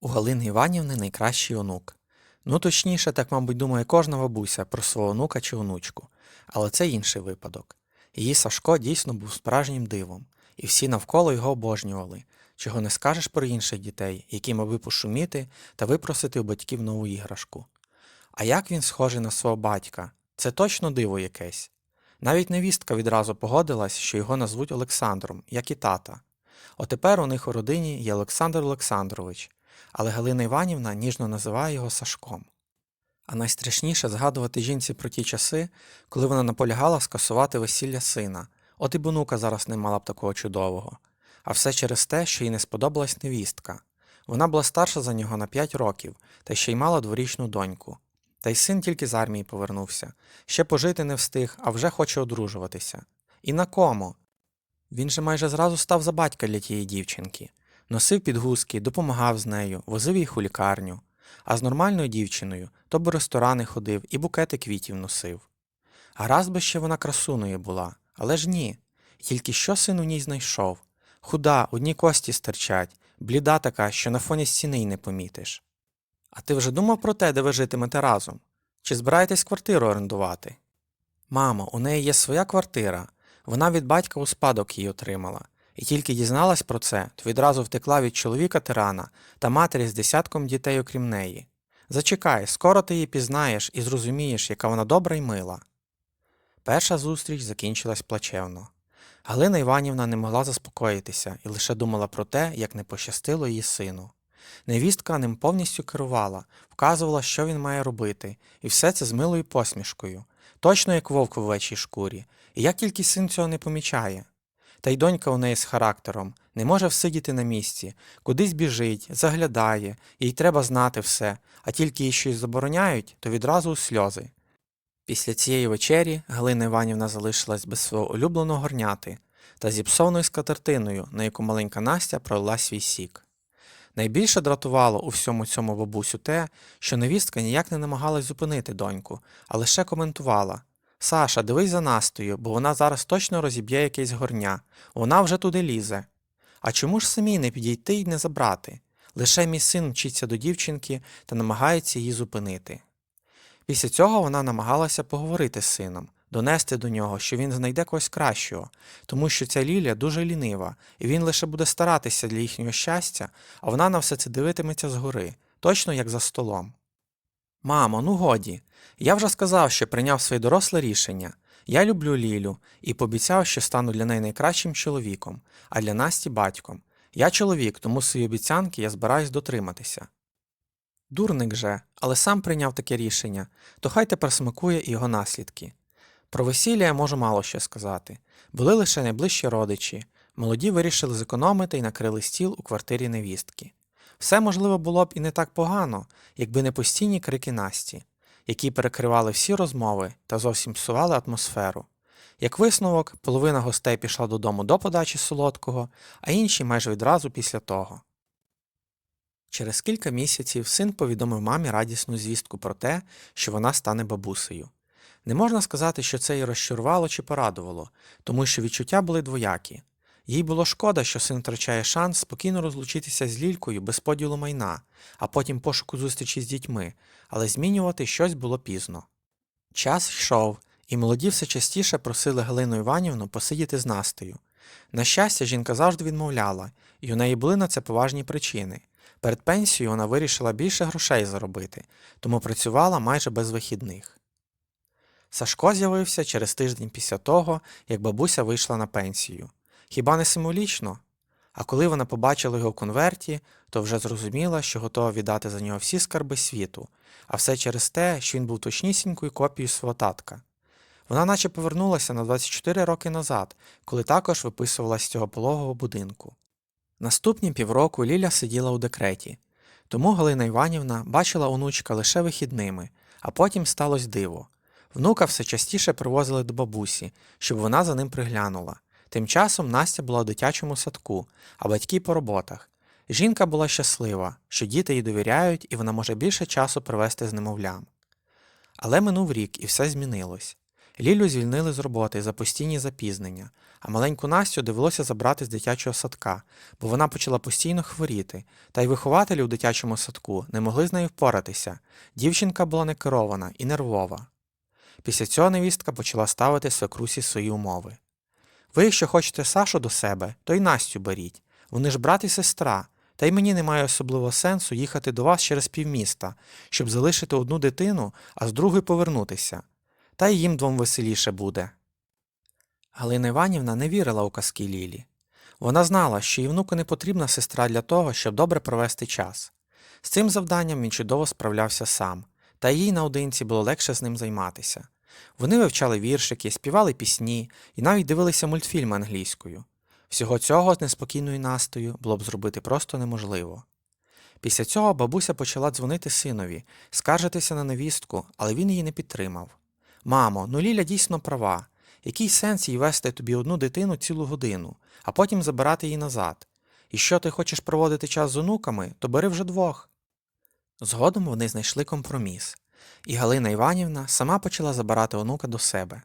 У Галини Іванівни найкращий онук. Ну, точніше, так, мабуть, думає кожна бабуся про свого онука чи онучку. Але це інший випадок. Її Сашко дійсно був справжнім дивом, і всі навколо його обожнювали, чого не скажеш про інших дітей, яким аби пошуміти та випросити у батьків нову іграшку. А як він схожий на свого батька? Це точно диво якесь. Навіть невістка відразу погодилась, що його назвуть Олександром, як і тата. Отепер у них у родині є Олександр Олександрович, але Галина Іванівна ніжно називає його Сашком. А найстрашніше згадувати жінці про ті часи, коли вона наполягала скасувати весілля сина, от і бонука зараз не мала б такого чудового. А все через те, що їй не сподобалась невістка. Вона була старша за нього на 5 років, та ще й мала дворічну доньку. Та й син тільки з армії повернувся, ще пожити не встиг, а вже хоче одружуватися. І на кому? Він же майже зразу став за батька для тієї дівчинки. Носив підгузки, допомагав з нею, возив їх у лікарню. А з нормальною дівчиною то б ресторани ходив і букети квітів носив. Гаразд би ще вона красуною була, але ж ні. Тільки що син у ній знайшов? Худа, одні кості стирчать, бліда така, що на фоні стіни й не помітиш. А ти вже думав про те, де ви житимете разом? Чи збираєтесь квартиру орендувати? Мамо, у неї є своя квартира. Вона від батька у спадок її отримала. І тільки дізналась про це, то відразу втекла від чоловіка тирана та матері з десятком дітей окрім неї. Зачекай, скоро ти її пізнаєш і зрозумієш, яка вона добра й мила. Перша зустріч закінчилась плачевно. Галина Іванівна не могла заспокоїтися і лише думала про те, як не пощастило її сину. Невістка ним повністю керувала, вказувала, що він має робити, і все це з милою посмішкою, точно як вовк в овечій шкурі, і як тільки син цього не помічає. Та й донька у неї з характером. Не може всидіти на місці, кудись біжить, заглядає, їй треба знати все, а тільки їй щось забороняють, то відразу у сльози. Після цієї вечері Галина Іванівна залишилась без свого улюбленого горняти та зіпсованою скатертиною, на яку маленька Настя пролила свій сік. Найбільше дратувало у всьому цьому бабусю те, що невістка ніяк не намагалась зупинити доньку, а лише коментувала Саша, дивись за Настою, бо вона зараз точно розіб'є якесь горня, вона вже туди лізе. А чому ж самі не підійти й не забрати? Лише мій син вчиться до дівчинки та намагається її зупинити. Після цього вона намагалася поговорити з сином, донести до нього, що він знайде когось кращого, тому що ця Лілія дуже лінива, і він лише буде старатися для їхнього щастя, а вона на все це дивитиметься згори, точно як за столом. Мамо, ну годі. Я вже сказав, що прийняв своє доросле рішення. Я люблю Лілю і пообіцяв, що стану для неї найкращим чоловіком, а для Насті батьком. Я чоловік, тому свої обіцянки я збираюсь дотриматися. Дурник же, але сам прийняв таке рішення, то хай тепер смакує його наслідки. Про весілля я можу мало що сказати. Були лише найближчі родичі. Молоді вирішили зекономити і накрили стіл у квартирі невістки. Все можливо було б і не так погано, якби не постійні крики Насті, які перекривали всі розмови та зовсім псували атмосферу. Як висновок, половина гостей пішла додому до подачі солодкого, а інші майже відразу після того. Через кілька місяців син повідомив мамі радісну звістку про те, що вона стане бабусею. Не можна сказати, що це її розчарувало чи порадувало, тому що відчуття були двоякі. Їй було шкода, що син втрачає шанс спокійно розлучитися з лількою без поділу майна, а потім пошуку зустрічі з дітьми, але змінювати щось було пізно. Час йшов, і молоді все частіше просили Галину Іванівну посидіти з Настею. На щастя, жінка завжди відмовляла, і у неї були на це поважні причини. Перед пенсією вона вирішила більше грошей заробити, тому працювала майже без вихідних. Сашко з'явився через тиждень після того, як бабуся вийшла на пенсію. Хіба не символічно? А коли вона побачила його в конверті, то вже зрозуміла, що готова віддати за нього всі скарби світу, а все через те, що він був точнісінькою копією свого татка. Вона наче повернулася на 24 роки назад, коли також виписувалась з цього пологового будинку. Наступні півроку Ліля сиділа у декреті, тому Галина Іванівна бачила онучка лише вихідними, а потім сталося диво. Внука все частіше привозили до бабусі, щоб вона за ним приглянула. Тим часом Настя була у дитячому садку, а батьки по роботах. Жінка була щаслива, що діти їй довіряють і вона може більше часу провести з немовлям. Але минув рік і все змінилось. Лілю звільнили з роботи за постійні запізнення, а маленьку Настю довелося забрати з дитячого садка, бо вона почала постійно хворіти, та й вихователі у дитячому садку не могли з нею впоратися. Дівчинка була некерована і нервова. Після цього невістка почала ставити свекрусі свої умови. Ви, якщо хочете Сашу до себе, то й Настю беріть. Вони ж брат і сестра, та й мені немає особливого сенсу їхати до вас через півміста, щоб залишити одну дитину, а з другої повернутися. Та й їм двом веселіше буде. Галина Іванівна не вірила у казки Лілі. Вона знала, що їй внуку не потрібна сестра для того, щоб добре провести час. З цим завданням він чудово справлявся сам, та їй наодинці було легше з ним займатися. Вони вивчали віршики, співали пісні і навіть дивилися мультфільми англійською. Всього цього з неспокійною Настою було б зробити просто неможливо. Після цього бабуся почала дзвонити синові, скаржитися на невістку, але він її не підтримав. Мамо, ну Ліля дійсно права. Який сенс їй вести тобі одну дитину цілу годину, а потім забирати її назад? І що ти хочеш проводити час з онуками, то бери вже двох. Згодом вони знайшли компроміс, і Галина Іванівна сама почала забирати онука до себе.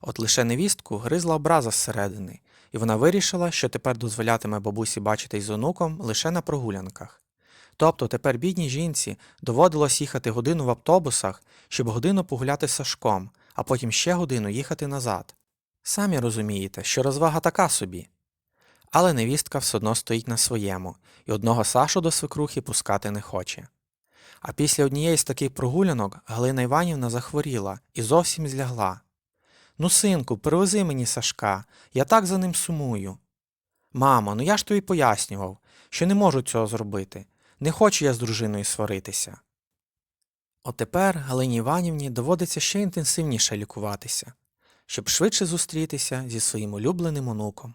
От лише невістку гризла образа зсередини, і вона вирішила, що тепер дозволятиме бабусі бачитись з онуком лише на прогулянках. Тобто тепер бідній жінці доводилось їхати годину в автобусах, щоб годину погуляти з Сашком, а потім ще годину їхати назад. Самі розумієте, що розвага така собі. Але невістка все одно стоїть на своєму, і одного Сашу до свекрухи пускати не хоче. А після однієї з таких прогулянок Галина Іванівна захворіла і зовсім злягла. Ну, синку, привези мені Сашка, я так за ним сумую. Мамо, ну я ж тобі пояснював, що не можу цього зробити. Не хочу я з дружиною сваритися. От тепер Галині Іванівні доводиться ще інтенсивніше лікуватися, щоб швидше зустрітися зі своїм улюбленим онуком.